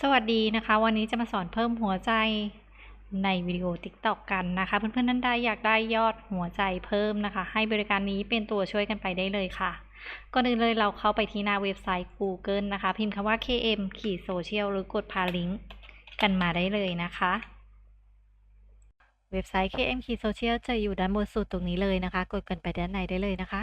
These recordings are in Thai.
สวัสดีนะคะ วันนี้จะมาสอนเพิ่มหัวใจในวิดีโอ TikTok กันนะคะ เพื่อนๆท่านใดอยากได้ยอดหัวใจเพิ่มนะคะ ให้บริการนี้เป็นตัวช่วยกันไปได้เลยค่ะก่อนอื่นเลยเราเข้าไปที่หน้าเว็บไซต์ Google นะคะ พิมพ์คำว่า KM ขีดโซเชียลหรือกดพาลิงก์กันมาได้เลยนะคะ เว็บไซต์ KM ขีดโซเชียลจะอยู่ด้านบนสุดตรงนี้เลยนะคะ กดกันไปด้านในได้เลยนะคะ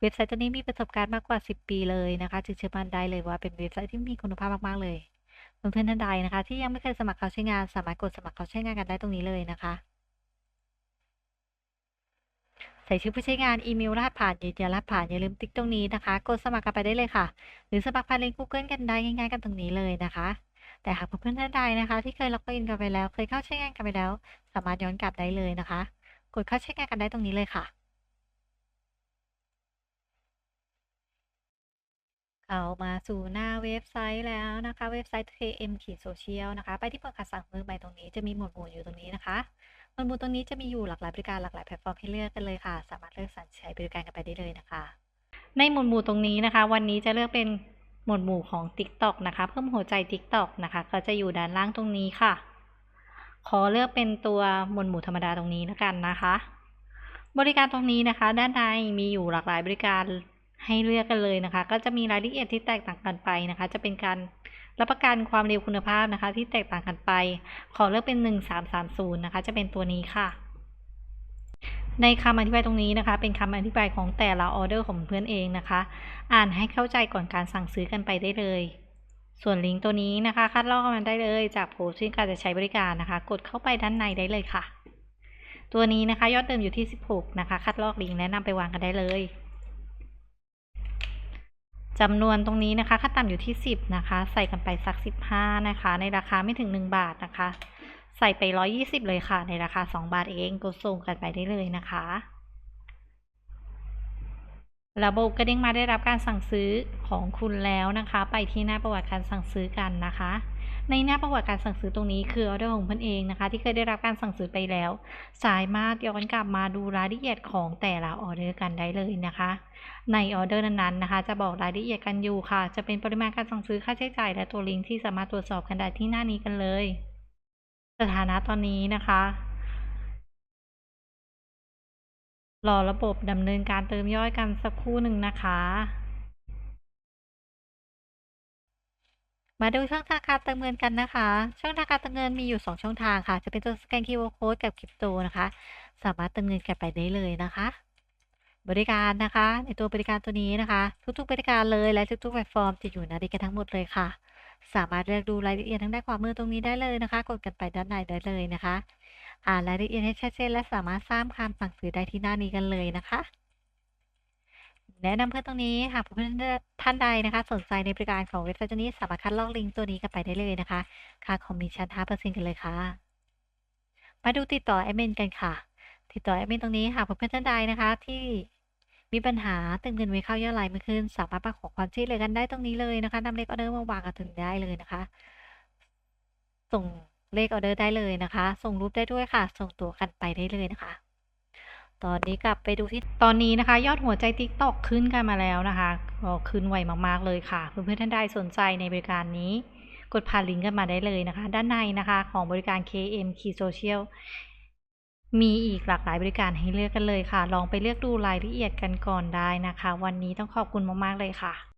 เว็บไซต์ตัวนี้มีประสบการณ์มากกว่า 10 ปีเลยนะคะ จึงเชื่อมั่นได้เลยว่าเป็นเว็บไซต์ที่มีคุณภาพมากๆเลยเพื่อนๆท่านใดนะคะ ที่ยังไม่เคยสมัครเขาใช้งาน สามารถกดสมัครเขาใช้งานกันได้ตรงนี้เลยนะคะ ใส่ชื่อผู้ใช้งานอีเมลรหัสผ่านยืนยันรหัสผ่านอย่าลืมติ๊กตรงนี้นะคะกดสมัครกันไปได้เลยค่ะ หรือสมัครผ่านลิงก์ Google กันได้ง่ายๆกันตรงนี้เลยนะคะแต่หากเพื่อนๆท่านใดนะคะ ที่เคยล็อกอินกันไปแล้ว เคยเข้าใช้งานกันไปแล้ว สามารถย้อนกลับได้เลยนะคะ กดเข้าใช้งานกันได้ตรงนี้เลยค่ะ เข้ามาสู่หน้าเว็บไซต์แล้วนะคะ เว็บไซต์ KM ขีดโซเชียลนะคะ ไปที่เปิดคำสั่งมือใหม่ตรงนี้จะมีหมวดหมู่อยู่ตรงนี้นะคะหมวดหมู่ตรงนี้จะมีอยู่หลากหลายบริการหลากหลายแพลตฟอร์มให้เลือกกันเลยค่ะ สามารถเลือกสรรใช้บริการกันไปได้เลยนะคะ ในหมวดหมู่ตรงนี้นะคะ วันนี้จะเลือกเป็นหมวดหมู่ของ TikTok นะคะ เพิ่มหัวใจ TikTok นะคะ ก็จะอยู่ด้านล่างตรงนี้ค่ะ ขอเลือกเป็นตัวหมวดหมู่ธรรมดาตรงนี้แล้วกันนะคะ บริการตรงนี้นะคะ ด้านในมีอยู่หลากหลายบริการ ให้เลือกกันเลยนะคะ ก็จะมีรายละเอียดที่แตกต่างกันไปนะคะ จะเป็นการรับประกันความเร็วคุณภาพนะคะ ที่แตกต่างกันไป ขอเลือกเป็น 1330 นะคะ จะเป็นตัวนี้ค่ะ ในคำอธิบายตรงนี้นะคะ เป็นคำอธิบายของแต่ละออเดอร์ของเพื่อนเองนะคะ อ่านให้เข้าใจก่อนการสั่งซื้อกันไปได้เลย ส่วนลิงก์ตัวนี้นะคะ คัดลอกมันได้เลยจากโพสต์ที่การจะใช้บริการนะคะ กดเข้าไปด้านในได้เลยค่ะ ตัวนี้นะคะ ยอดเดิมอยู่ที่ 16 นะคะ คัดลอกลิงก์แนะนำไปวางกันได้เลย จำนวนตรงนี้นะคะขั้นต่ำอยู่ที่ 10 นะคะ ใส่กันไปสัก 15 นะคะ ในราคาไม่ถึง 1 บาทนะคะ ใส่ไป 120 เลยค่ะ ในราคา 2 บาทเองกดส่งกันไปได้เลยนะคะระบบกระเด้งมาได้รับการสั่งซื้อของคุณแล้วนะคะ ไปที่หน้าประวัติการสั่งซื้อกันนะคะ ในหน้าประวัติการสั่งซื้อตรงนี้คือออเดอร์ของเพื่อนเองนะคะ ที่เคยได้รับการสั่งซื้อไปแล้ว สามารถย้อนกลับมาดูรายละเอียดของแต่ละออเดอร์กันได้เลยนะคะ ในออเดอร์นั้นๆนะคะ จะบอกรายละเอียดกันอยู่ค่ะ จะเป็นปริมาณการสั่งซื้อค่าใช้จ่าย และตัวลิงก์ที่สามารถตรวจสอบกันได้ที่หน้านี้กันเลย สถานะตอนนี้นะคะรอระบบดำเนินการเติมย่อดกันสักครู่หนึ่งนะคะ มาดูช่องทางการเติมเงินกันนะคะ ช่องทางการเติมเงินมีอยู่ 2 ช่องทางค่ะ จะเป็นตัวสแกน QR Code กับคริปโตนะคะ สามารถเติมเงินกันไปได้เลยนะคะ บริการนะคะ ในตัวบริการตัวนี้นะคะ ทุกๆบริการเลยและทุกๆแพลตฟอร์มจะอยู่ในนี้กันทั้งหมดเลยค่ะ สามารถเลือกดูรายละเอียดทางด้านขวามือตรงนี้ได้เลยนะคะ กดกันไปด้านในได้เลยนะคะ อ่านรายละเอียดให้ชัดเจนและสามารถสร้างคำสั่งซื้อได้ที่หน้านี้กันเลยนะคะ แนะนำเพื่อนตรงนี้หากเพื่อนท่านใดนะคะ สนใจในบริการของเว็บไซต์ตัวนี้สามารถคัดลอกลิงก์ตัวนี้กันไปได้เลยนะคะ ค่าคอมมิชชั่น5%กันเลยค่ะ มาดูติดต่อแอดมินกันค่ะ ติดต่อแอดมินตรงนี้หากเพื่อนท่านใดนะคะที่มีปัญหาติมเงินไว้เข้ายอดไลน์ไม่ขึ้น สามารถมาขอความช่วยเหลือกันได้ตรงนี้เลยนะคะนำเลขออเดอร์มาวางกันถึงได้เลยนะคะ ส่งเลขออเดอร์ได้เลยนะคะ ส่งรูปได้ด้วยค่ะ ส่งตัวกันไปได้เลยนะคะ ตอนนี้กลับไปดูที่ตอนนี้นะคะ ยอดหัวใจ TikTok ขึ้นกันมาแล้วนะคะก็ขึ้นไวมากๆเลยค่ะ เพื่อนๆท่านใดสนใจในบริการนี้ กดผ่านลิงก์กันมาได้เลยนะคะ ด้านในนะคะของบริการ KM Key Social มีอีกหลากหลายบริการให้เลือกกันเลยค่ะ ลองไปเลือกดูรายละเอียดกันก่อนได้นะคะ วันนี้ต้องขอบคุณมากๆเลยค่ะ